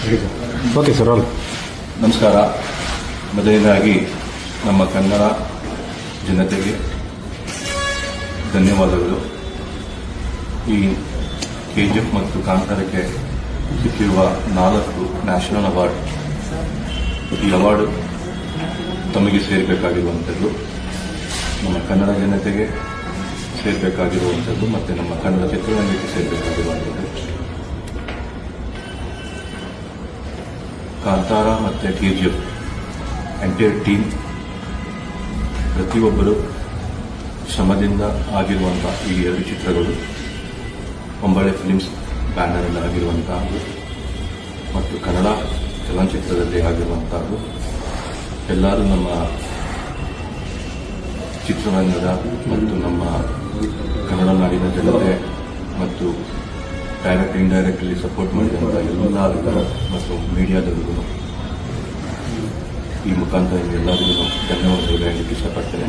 Okay sir ನಮಸ್ಕಾರ. ಮೊದಲನೇದಾಗಿ ನಮ್ಮ ಕನ್ನಡ ಜನತೆಗೆ ಧನ್ಯವಾದಗಳು. ಈ ಕೆ ಜಿ ಎಫ್ ಮತ್ತು ಕಾಂತಾರಕ್ಕೆ ಸಿಕ್ಕಿರುವ ನಾಲ್ಕು ನ್ಯಾಷನಲ್ ಅವಾರ್ಡ್, ಈ ಅವಾರ್ಡ್ ತಮಗೆ ಸೇರಬೇಕಾಗಿರುವಂಥದ್ದು, ನಮ್ಮ ಕನ್ನಡ ಜನತೆಗೆ ಸೇರಬೇಕಾಗಿರುವಂಥದ್ದು, ಮತ್ತು ನಮ್ಮ ಕನ್ನಡ ಚಿತ್ರರಂಗಕ್ಕೆ ಸೇರಬೇಕಾಗಿರುವಂಥದ್ದು. ಕಾಂತಾರ ಮತ್ತು K G F entire team ಪ್ರತಿಯೊಬ್ಬರು ಶ್ರಮದಿಂದ ಆಗಿರುವಂಥ ಈ ಎರಡು ಚಿತ್ರಗಳು ಒಂಬಳೆ ಫಿಲಿಮ್ಸ್ ಬ್ಯಾನರಲ್ಲಿ ಆಗಿರುವಂತಹದ್ದು ಮತ್ತು ಕನ್ನಡ ಚಲನಚಿತ್ರದಲ್ಲಿ ಆಗಿರುವಂತಹದ್ದು ಎಲ್ಲರೂ ನಮ್ಮ ಚಿತ್ರರಂಗದ ಮತ್ತು ನಮ್ಮ ಕನ್ನಡ ನಾಡಿನ ಜನತೆ ಮತ್ತು ಡೈರೆಕ್ಟ್ ಇಂಡೈರೆಕ್ಟ್ಲಿ ಸಪೋರ್ಟ್ ಮಾಡಿದಂತ ಎಲ್ಲರಿಗೂ ಮತ್ತು ಮೀಡಿಯಾದವರಿಗೂ ಈ ಮುಖಾಂತರ ಎಲ್ಲರಿಗೂ ಧನ್ಯವಾದಗಳು ಹೇಳಲಿಕ್ಕೆ ಇಷ್ಟಪಡ್ತೇನೆ.